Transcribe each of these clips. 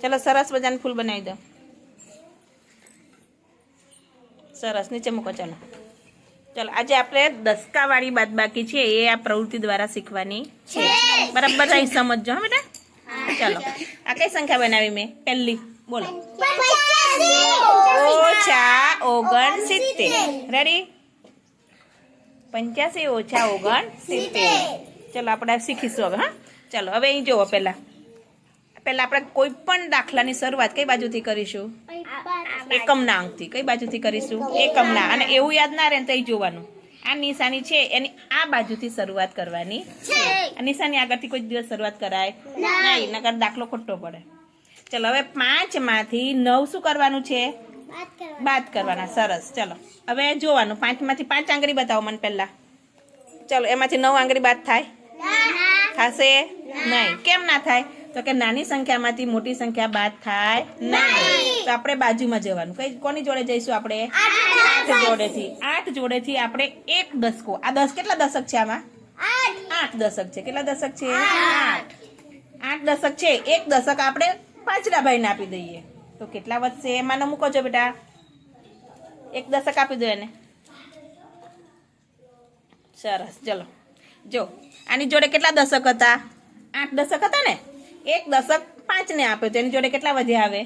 ચલો સરસ મજાનું ફૂલ બનાવી દો સરસ નીચે મૂકો ચલો ચલો આજે આપણે દસકાવાળી બાદ બાકી છે એ આ પ્રવૃત્તિ દ્વારા શીખવાની છે બરાબર અહીં સમજજો હા બેટા ચલો આ કઈ સંખ્યા બનાવી મેં પહેલી બોલો ઓછા ઓગણ સિત્તેર રેડી પંચ્યાસી ઓછા ઓગણ સિત્તેર ચલો આપણે આ શીખીશું હવે હા ચલો હવે અહીં જુઓ પહેલા પહેલા આપણે કોઈ પણ દાખલાની શરૂઆત કઈ બાજુથી કરીશું? એકમના અંકથી કઈ બાજુથી કરીશું? એકમના અને એવું યાદ ના રહે તો એ જોવાનું. આ નિશાની છે એની આ બાજુથી શરૂઆત કરવાની. આ નિશાની આગળથી કોઈ દિવસ શરૂઆત કરાય નહીં નકર દાખલો ખોટો પડે. ચલો હવે પાંચમાંથી નવ શું કરવાનું છે? બાદ કરવાના. સરસ. ચલો હવે જોવાનું. પાંચમાંથી પાંચ આંગળી બતાવો મને પહેલા. ચલો એમાંથી નવ આંગળી બાદ થાય? થશે નહીં. કેમ ના થાય? તો કે નાની સંખ્યામાંથી મોટી સંખ્યા બાદ થાય નહીં. તો આપણે બાજુમાં જવાનું. કઈ કોની જોડે જઈશું આપણે? આઠ જોડેથી. આઠ જોડેથી આપણે એક દસકો. આ દસ કેટલા દશક છે આમાં? આઠ. દશક છે. કેટલા દશક છે? આઠ. આઠ દશક છે. એક દશક આપણે પાંચડા ભાઈને આપી દઈએ. તો કેટલા વધશે? એમાં મૂકો છો બેટા. એક દશક આપી દો એને. સરસ. ચલો. જો. આની જોડે કેટલા દશક હતા? આઠ દશક હતા ને? એક દશક પાંચને આપ્યો તો એની જોડે કેટલા વધ્યા આવે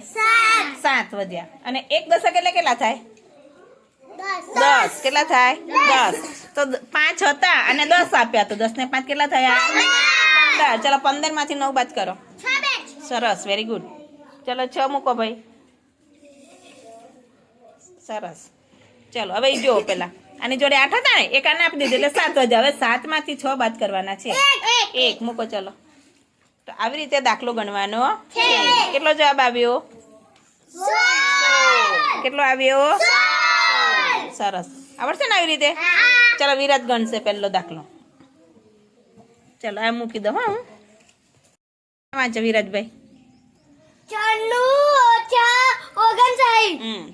સાત. વધ્યા. અને એક દશક એટલે કેટલા થાય? દસ. કેટલા થાય? દસ. તો પાંચ હતા અને દસ આપ્યા તો દસ ને પાંચ કેટલા થયા? પંદર. ચલો પંદરમાંથી નવ બાદ કરો. સરસ. વેરી ગુડ ચલો છ મૂકો ભાઈ. સરસ. ચલો હવે જો જુઓ પેલા. આની જોડે આઠ હતા ને? એક આને આપી દીધું. એટલે સાત વધ્યા. હવે સાતમાંથી છ બાદ કરવાના છે. એક. મૂકો ચલો. તો આવી રીતે દાખલો ગણવાનો. છે. કેટલો જવાબ આવ્યો? કેટલો આવ્યો? સરસ. આવડશે ને આવી રીતે? ચલો વિરાટ ગણશે પહેલો દાખલો. ચલો આ મૂકી દઉં હા. વાંચો વિરાજભાઈ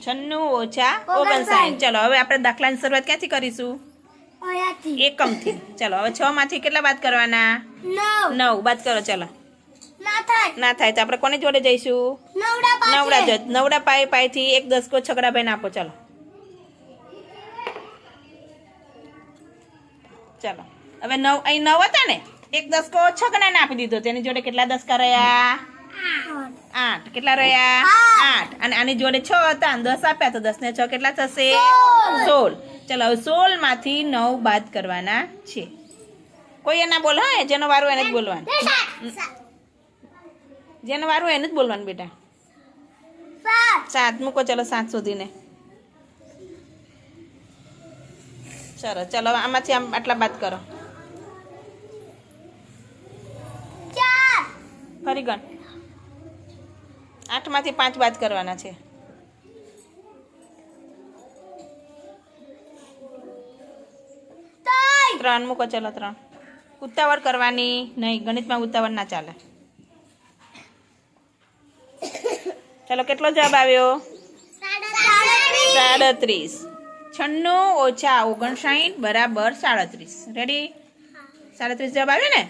છન્નું ઓછા ઓગણસાઠ. ચલો હવે આપણે દાખલાની શરૂઆત ક્યાંથી કરીશું? એકમથી. ચલો હવે છ માંથી કેટલા બાદ કરવાના? નવ. બાદ કરો ચલો. ના થાય. તો આપણે કોને જોડે જઈશું? નવડા જ નવડા પાય પાયથી એક દસકો છગડા ભાઈને આપો ચાલો. ચાલો. હવે નવ અહીં નવ હતા ને એક દસકો છગડાને આપી દીધો. તેની જોડે કેટલા દસકા રહ્યા? આઠ. કેટલા રહ્યા? આઠ. અને આની જોડે છ હતા અને દસ આપ્યા તો દસ ને છ કેટલા થશે? સોળ. ચલો હવે સોળમાંથી નવ બાદ કરવાના છે. કોઈ એના બોલો જેનો વારો એને જ બોલવાનું. જેનો વારું એને જ બોલવાનું બેટા. સાત. મૂકો ચલો સાત સુધીને ચલો હવે આમાંથી આમ આટલા બાદ કરો. ફરી ગણ. આઠમાંથી પાંચ બાદ કરવાના છે. ત્રણ. મૂકો ચલો ત્રણ. ઉતાવળ કરવાની નહીં. ગણિતમાં ઉતાવળ ના ચાલે. ચલો કેટલો જવાબ આવ્યો? સાડત્રીસ. છન્નું ઓછા ઓગણસાઠ બરાબર સાડત્રીસ. રેડી સાડત્રીસ જવાબ આવ્યો ને?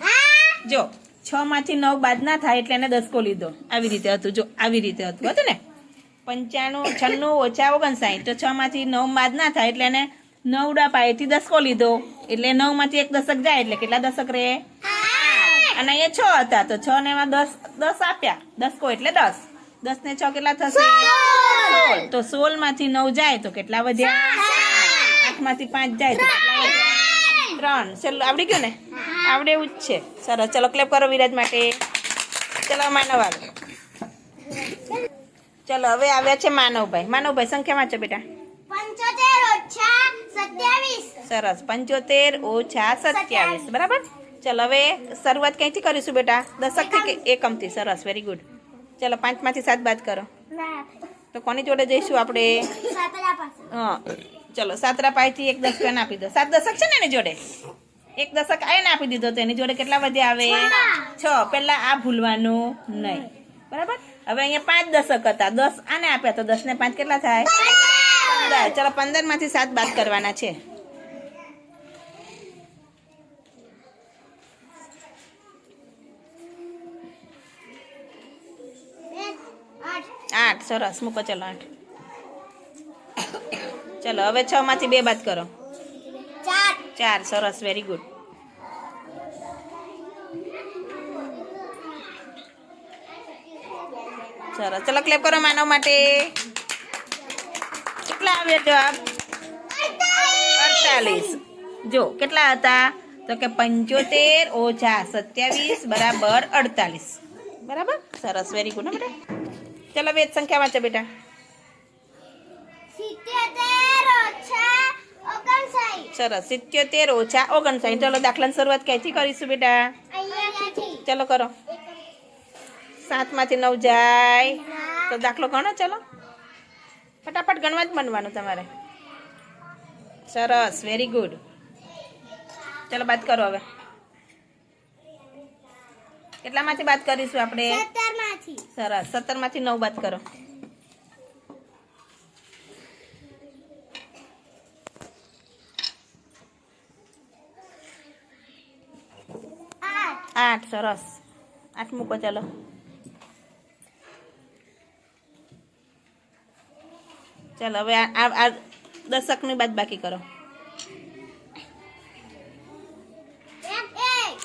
જો છ માંથી નવ બાદ ના થાય એટલે એને દસકો લીધો. આવી રીતે હતું જો આવી રીતે હતું હતું ને? પંચાણું છન્નું ઓછા ઓગણસાઠ. તો છ માંથી નવ બાદ ના થાય એટલે એને નવડા પાયેથી દસકો લીધો. એટલે નવમાંથી એક દશક જાય એટલે કેટલા દશક રહે? અને અહીંયા છ હતા તો છ ને એમાં દસ દસ આપ્યા. દસકો એટલે દસ. દસ ને છ કેટલા થશે? સોળ. તો સોળમાંથી નવ જાય તો કેટલા વધ્યા? આઠમાંથી પાંચ જાય તો કેટલા વધ્યા? ત્રણ. ચલો આવડી ગયું ને? આવડે એવું જ છે. સરસ. ચલો ક્લેપ કરો વિરાજ માટે. ચલો માનવ આવે ચલો હવે આવ્યા છે માનવભાઈ. માનવભાઈ સંખ્યા વાંચો બેટા? સરસ. પંચોતેર ઓછા સત્યાવીસ. બરાબર? ચલો હવે શરૂઆત ક્યાંથી કરીશું બેટા? દશકથી કે એકમથી? સરસ. વેરી ગુડ ચલો પાંચમાંથી સાત બાદ કરો. તો કોની જોડે જઈશું આપણે? હા ચલો સાતરા પાયથી એક દશક આપી દો. સાત દશક છે ને એની જોડે? એક દશક આને આપી દીધો તો એની જોડે કેટલા વધ્યા આવે? છ. પહેલાં આ ભૂલવાનું નહીં. બરાબર? હવે અહીંયા પાંચ દશક હતા. દસ આને આપ્યા તો દસ ને પાંચ કેટલા થાય? ચલો પંદર. માંથી સાત બાદ કરવાના છે આઠ સરસ મૂકો ચલો આઠ. ચલો હવે છ માંથી બે બાદ કરો. ચાર. ચાર સરસ વેરી ગુડ સરસ. ચલો ક્લેપ કરો માનવ માટે. કેટલા આવ્યા જવાબ અડતાલીસ. જો કેટલા હતા? તો કે પંચોતેર ઓછા સત્યાવીસ બરાબર અડતાલીસ. બરાબર? સરસ વેરી ગુડ બેટા. ચલો વેદ સંખ્યા વાંચો બેટા સરસ સિત્યોતેર ઓછા ઓગણસાઠ ચલો દાખલાની શરૂઆત ક્યાંથી કરીશું બેટા ચલો કરો સાતમાંથી નવ જાય તો દાખલો ગણો ચલો ફટાફટ ગણવા જ બનવાનું તમારે. સરસ. વેરી ગુડ ચલો બાદ કરો હવે કેટલામાંથી બાદ કરીશું આપણે? સત્તરમાંથી સરસ નવ બાદ કરો. આઠ. સરસ. આઠ મૂકો ચાલો. ચાલો હવે આ દશકની બાદ બાકી કરો.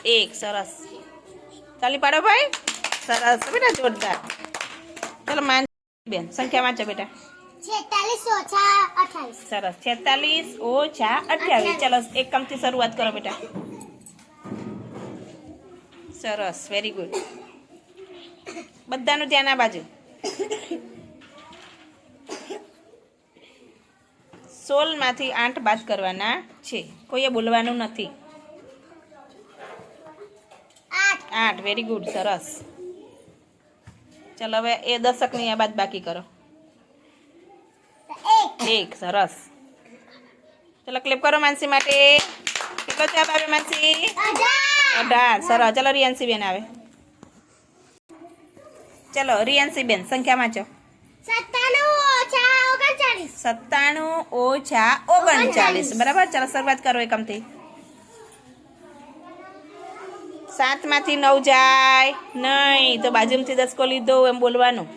એક. સરસ. ચાલી પાડો ભાઈ. સરસ બેટા જોરદાર. ચાલો માન બેન સંખ્યા વાંચો બેટા. સરસ છેતાલીસ ઓછા અઠ્યાવીસ. ચલો એકમથી શરૂઆત કરો બેટા. સરસ વેરી ગુડ બધાનું ધ્યાન આ બાજુ. સોળમાંથી આઠ બાદ કરવાના છે. કોઈએ બોલવાનું નથી. આઠ. વેરી ગુડ સરસ. ચાલો હવે એ દશકની આ બાદ બાકી કરો. એક. એક સરસ. ચાલો ક્લિપ કરો માનસી માટે. કેટલો ચાપ આવે માનસી? અઢાર. સરસ. ચાલો રિયાન્સી બેન આવે. ચાલો રિયાન્સી બેન સંખ્યા વાંચો સત્તાણું ઓછા ઓગણચાલીસ બરાબર? ચાલો શરૂઆત કરો એકમથી. સાતમાંથી નવ જાય. નહીં તો બાજુમાંથી દસકો લીધો એમ બોલવાનું.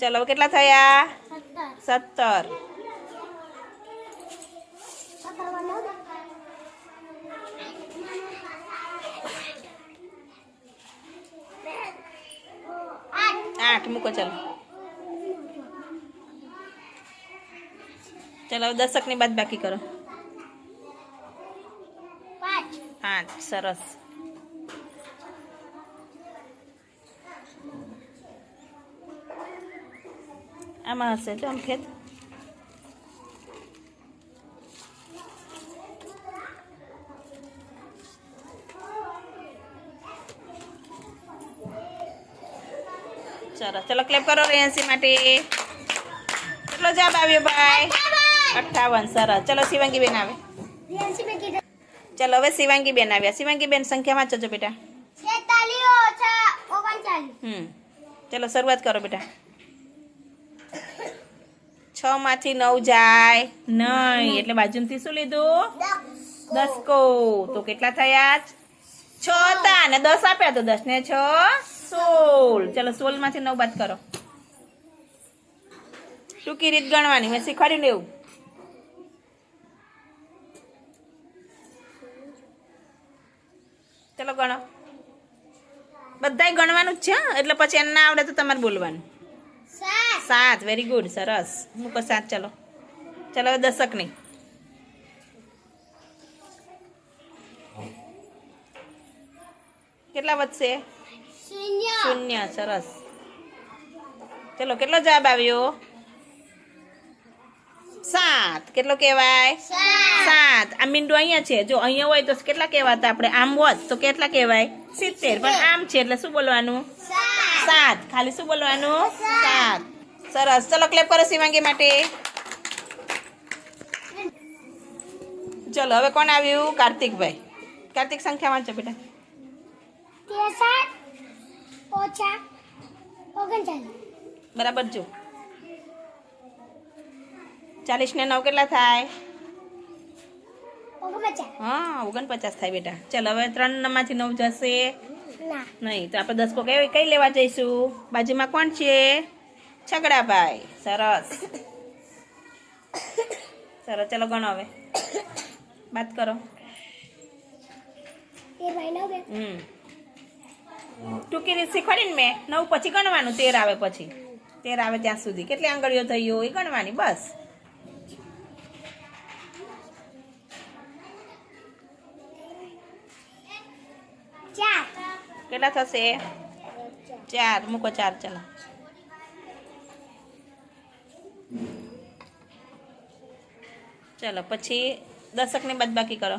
ચલો કેટલા થયા? સત્તર. આઠ મૂકો ચલો. ચલો હવે દશકની બાદ બાકી કરો. પાંચ. આઠ સરસ. આમાં હશે તો આમ ખેત સરસ ચલો ક્લેપ કરો રેન્સી માટે. કેટલો જવાબ આવ્યો ભાઈ? અઠ્ઠાવન સરસ. ચલો શિવાંગી બેન આવે. ચલો હવે શિવાંગી બેન આવ્યા. શિવાંગી બેન સંખ્યા વાંચો છો બેટા. હમ. ચલો શરૂઆત કરો બેટા. છ માંથી નવ જાય. નહીં એટલે બાજુમાંથી શું લીધું? દસ કો તો કેટલા થયા? છ હતા અને દસ આપ્યા તો દસ ને છ સોળ. ચલો સોળમાંથી નવ બાદ કરો. ટૂંકી રીત ગણવાની મેં શીખવાડ્યું ને એવું. ચલો ગણો. બધાય ગણવાનું જ છે એટલે પછી એને ના આવડે તો તમારે બોલવાનું. સાત વેરી ગુડ સરસ. મૂકો સાત ચલો. ચલો હવે દશકની. કેટલા વધશે? શૂન્ય. શૂન્ય સરસ. ચલો કેટલો જવાબ આવ્યો? સાત. કેટલો કહેવાય? સાત. આ મીંડું અહીંયા છે. જો અહીંયા હોય તો કેટલા કહેવાતા આપણે? આમ હોત તો કેટલા કહેવાય? સિત્તેર. પણ આમ છે એટલે શું બોલવાનું? સાત. ખાલી શું બોલવાનું? સાત. સરસ. ચલો ક્લેપ કરો શિવાંગી માટે. ચલો હવે કોણ આવ્યું? કાર્તિકભાઈ. કાર્તિક સંખ્યા વાંચો બેટા. બરાબર જો. ચાલીસ ને નવ કેટલા થાય? હા ઓગણપચાસ થાય બેટા. ચલો હવે ત્રણમાંથી નવ જશે. નહીં તો આપણે દસકો કઈ કઈ લેવા જઈશું? બાજુમાં કોણ છે? છગડાભાઈ સરસ. સરસ ચલો ગણો હવે. વાત કરો. હમ ટૂંકી રીત શીખવાડી ને મેં. નવ પછી ગણવાનું તેર આવે પછી. તેર આવે ત્યાં સુધી. કેટલી આંગળીઓ થઈ હોય એ ગણવાની બસ. કેટલા થશે? ચાર. મૂકો ચાર ચલો. ચલો પછી દશકની બાદબાકી કરો.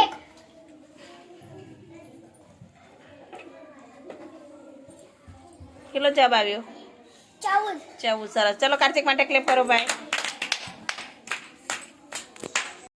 એક. કેટલો જવાબ આવ્યો? ચૌદ. ચૌદ સરસ. ચલો કાર્તિક માટે ક્લેપ કરો ભાઈ